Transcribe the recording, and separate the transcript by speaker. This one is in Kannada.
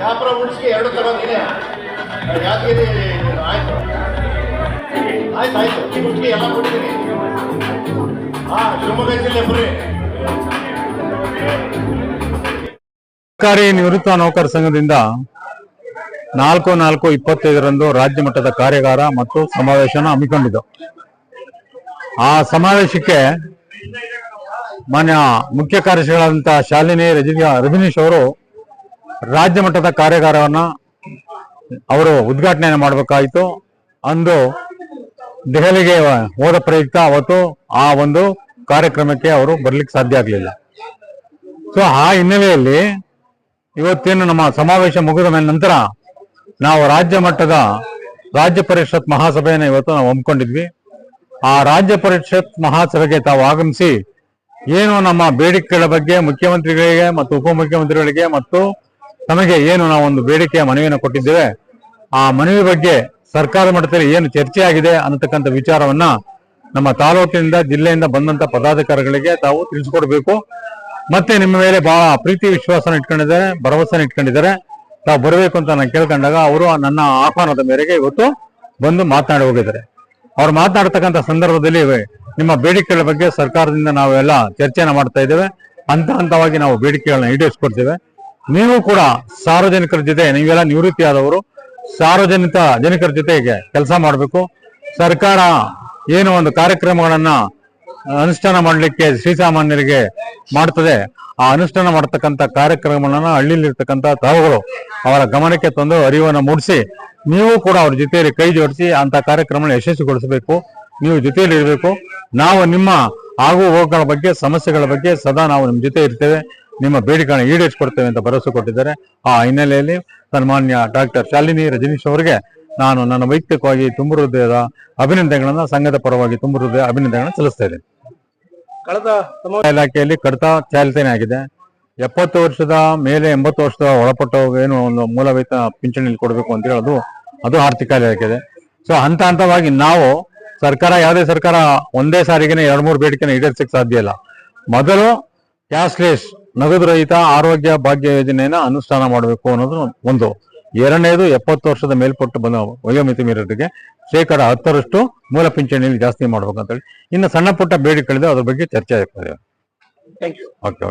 Speaker 1: ಶಾಪುರ ಉಳಿಸಿ ಎರಡು ತರ ಇದೆ ಯಾದಗಿರಿ ಆಯ್ತು. ಆಯ್ತು ಆಯ್ತು. ಉಳಿಸ್ಕೆ ಎಲ್ಲ ಕೊಡ್ತೀನಿ ಹಾ ಶಿವಮೊಗ್ಗ ಜಿಲ್ಲೆ ಬರ್ರಿ
Speaker 2: ಸರ್ಕಾರಿ ನಿವೃತ್ತ ನೌಕರ ಸಂಘದಿಂದ ನಾಲ್ಕು ನಾಲ್ಕು ಇಪ್ಪತ್ತೈದರಂದು ರಾಜ್ಯ ಮಟ್ಟದ ಕಾರ್ಯಾಗಾರ ಮತ್ತು ಸಮಾವೇಶನ ಹಮ್ಮಿಕೊಂಡಿದ್ದು. ಆ ಸಮಾವೇಶಕ್ಕೆ ಮಾನ್ಯ ಮುಖ್ಯ ಕಾರ್ಯದರ್ಶಿಗಳಾದಂತಹ ಶಾಲಿನಿ ರಜನಿ ರಜನೀಶ್ ಅವರು ರಾಜ್ಯ ಮಟ್ಟದ ಕಾರ್ಯಾಗಾರವನ್ನು ಅವರು ಉದ್ಘಾಟನೆಯನ್ನು ಮಾಡಬೇಕಾಯಿತು. ಅಂದು ದೆಹಲಿಗೆ ಹೋದ ಪ್ರಯುಕ್ತ ಅವತ್ತು ಆ ಒಂದು ಕಾರ್ಯಕ್ರಮಕ್ಕೆ ಅವರು ಬರ್ಲಿಕ್ಕೆ ಸಾಧ್ಯ ಆಗಲಿಲ್ಲ. ಸೊ ಆ ಹಿನ್ನೆಲೆಯಲ್ಲಿ ಇವತ್ತೇನು ನಮ್ಮ ಸಮಾವೇಶ ಮುಗಿದ ಮೇಲೆ ನಂತರ ನಾವು ರಾಜ್ಯ ಮಟ್ಟದ ರಾಜ್ಯ ಪರಿಷತ್ ಮಹಾಸಭೆಯನ್ನು ಇವತ್ತು ನಾವು ಹಮ್ಮಿಕೊಂಡಿದ್ವಿ. ಆ ರಾಜ್ಯ ಪರಿಷತ್ ಮಹಾಸಭೆಗೆ ತಾವು ಆಗಮಿಸಿ ಏನು ನಮ್ಮ ಬೇಡಿಕೆಗಳ ಬಗ್ಗೆ ಮುಖ್ಯಮಂತ್ರಿಗಳಿಗೆ ಮತ್ತು ಉಪಮುಖ್ಯಮಂತ್ರಿಗಳಿಗೆ ಮತ್ತು ತಮಗೆ ಏನು ನಾವು ಒಂದು ಬೇಡಿಕೆಯ ಮನವಿಯನ್ನು ಕೊಟ್ಟಿದ್ದೇವೆ. ಆ ಮನವಿ ಬಗ್ಗೆ ಸರ್ಕಾರ ಮಟ್ಟದಲ್ಲಿ ಏನು ಚರ್ಚೆ ಆಗಿದೆ ಅನ್ನತಕ್ಕಂಥ ವಿಚಾರವನ್ನ ನಮ್ಮ ತಾಲೂಕಿನಿಂದ ಜಿಲ್ಲೆಯಿಂದ ಬಂದಂತ ಪದಾಧಿಕಾರಿಗಳಿಗೆ ತಾವು ತಿಳಿಸ್ಕೊಡ್ಬೇಕು. ಮತ್ತೆ ನಿಮ್ಮ ಮೇಲೆ ಬಹಳ ಪ್ರೀತಿ ವಿಶ್ವಾಸನ ಇಟ್ಕೊಂಡಿದ್ದಾರೆ, ಭರವಸೆನ ಇಟ್ಕೊಂಡಿದ್ದಾರೆ. ತಾವು ಬರಬೇಕು ಅಂತ ನಾನು ಕೇಳ್ಕೊಂಡಾಗ ಅವರು ನನ್ನ ಆಹ್ವಾನದ ಮೇರೆಗೆ ಇವತ್ತು ಬಂದು ಮಾತನಾಡಿ ಹೋಗಿದ್ದಾರೆ. ಅವ್ರು ಮಾತನಾಡ್ತಕ್ಕಂಥ ಸಂದರ್ಭದಲ್ಲಿ ನಿಮ್ಮ ಬೇಡಿಕೆಗಳ ಬಗ್ಗೆ ಸರ್ಕಾರದಿಂದ ನಾವೆಲ್ಲ ಚರ್ಚೆನ ಮಾಡ್ತಾ ಇದ್ದೇವೆ. ಹಂತ ಹಂತವಾಗಿ ನಾವು ಬೇಡಿಕೆಗಳನ್ನ ಈಡೇರಿಸ್ಕೊಡ್ತೇವೆ. ನೀವು ಕೂಡ ಸಾರ್ವಜನಿಕರ ಜೊತೆ, ನೀವೆಲ್ಲ ನಿವೃತ್ತಿ ಆದವರು ಸಾರ್ವಜನಿಕ ಜನಿಕರ ಜೊತೆಗೆ ಕೆಲಸ ಮಾಡಬೇಕು. ಸರ್ಕಾರ ಏನು ಒಂದು ಕಾರ್ಯಕ್ರಮಗಳನ್ನ ಅನುಷ್ಠಾನ ಮಾಡಲಿಕ್ಕೆ ಶ್ರೀಸಾಮಾನ್ಯರಿಗೆ ಮಾಡ್ತದೆ, ಆ ಅನುಷ್ಠಾನ ಮಾಡತಕ್ಕಂಥ ಕಾರ್ಯಕ್ರಮಗಳನ್ನ ಹಳ್ಳಿಯಲ್ಲಿರ್ತಕ್ಕಂಥ ತಾವುಗಳು ಅವರ ಗಮನಕ್ಕೆ ತಂದು ಅರಿವನ್ನು ಮೂಡಿಸಿ, ನೀವು ಕೂಡ ಅವ್ರ ಜೊತೆಯಲ್ಲಿ ಕೈ ಜೋಡಿಸಿ ಅಂತ ಕಾರ್ಯಕ್ರಮ ಯಶಸ್ವಿಗೊಳಿಸಬೇಕು. ನೀವು ಜೊತೆಯಲ್ಲಿ ಇರಬೇಕು ನಾವು ನಿಮ್ಮ ಆಗು ಹೋಗುಗಳ ಬಗ್ಗೆ, ಸಮಸ್ಯೆಗಳ ಬಗ್ಗೆ ಸದಾ ನಾವು ನಿಮ್ಮ ಜೊತೆ ಇರ್ತೇವೆ. ನಿಮ್ಮ ಬೇಡಿಕೆಯನ್ನು ಈಡೇರಿಸಿಕೊಡ್ತೇವೆ ಅಂತ ಭರವಸೆ ಕೊಟ್ಟಿದ್ದಾರೆ. ಆ ಹಿನ್ನೆಲೆಯಲ್ಲಿ ಸನ್ಮಾನ್ಯ ಡಾಕ್ಟರ್ ಶಾಲಿನಿ ರಜನೀಶ್ ಅವರಿಗೆ ನಾನು ನನ್ನ ವೈಯಕ್ತಿಕವಾಗಿ ತುಂಬ ಹೃದಯದ ಅಭಿನಂದನೆಗಳನ್ನು ಸಂಘದ ಪರವಾಗಿ ತುಂಬ ಹೃದಯ ಅಭಿನಂದನೆಗಳನ್ನು ಸಲ್ಲಿಸ್ತಾ ಇದ್ದೇನೆ.
Speaker 1: ಕಳೆದ
Speaker 2: ಇಲಾಖೆಯಲ್ಲಿ ಕಡಿತ ಚಾಲಿತನೇ ಆಗಿದೆ. ಎಪ್ಪತ್ತು ವರ್ಷದ ಮೇಲೆ ಎಂಬತ್ತು ವರ್ಷದ ಒಳಪಟ್ಟ ಏನು ಒಂದು ಮೂಲ ವೇತನ ಪಿಂಚಣಿ ಕೊಡಬೇಕು ಅಂತ ಹೇಳೋದು ಅದು ಆರ್ಥಿಕ ಇಲಾಖೆ ಇದೆ ಸೊ ಹಂತ ಹಂತವಾಗಿ ನಾವು ಸರ್ಕಾರ ಯಾವುದೇ ಸರ್ಕಾರ ಒಂದೇ ಸಾರಿಗೆನೆ ಎರಡ್ ಮೂರು ಬೇಡಿಕೆನ ಈಡೇರಿಸಕ್ಕೆ ಸಾಧ್ಯ ಇಲ್ಲ. ಮೊದಲು ಕ್ಯಾಶ್ಲೆಸ್ ನಗದು ರಹಿತ ಆರೋಗ್ಯ ಭಾಗ್ಯ ಯೋಜನೆಯನ್ನ ಅನುಷ್ಠಾನ ಮಾಡಬೇಕು ಅನ್ನೋದು ಒಂದು. ಎರಡನೇದು ಎಪ್ಪತ್ತು ವರ್ಷದ ಮೇಲ್ಪಟ್ಟು ಬಂದ ವಯೋಮಿತಿ ಮೀರಿಗೆ ಶೇಕಡ ಹತ್ತರಷ್ಟು ಮೂಲ ಪಿಂಚಣಿಯಲ್ಲಿ ಜಾಸ್ತಿ ಮಾಡ್ಬೇಕಂತ ಹೇಳಿ ಇನ್ನು ಸಣ್ಣ ಪುಟ್ಟ ಬೇಡಿಕೆಗಳಿದೆ ಅದ್ರ ಬಗ್ಗೆ ಚರ್ಚೆ ಆಗ್ತದೆ. Okay okay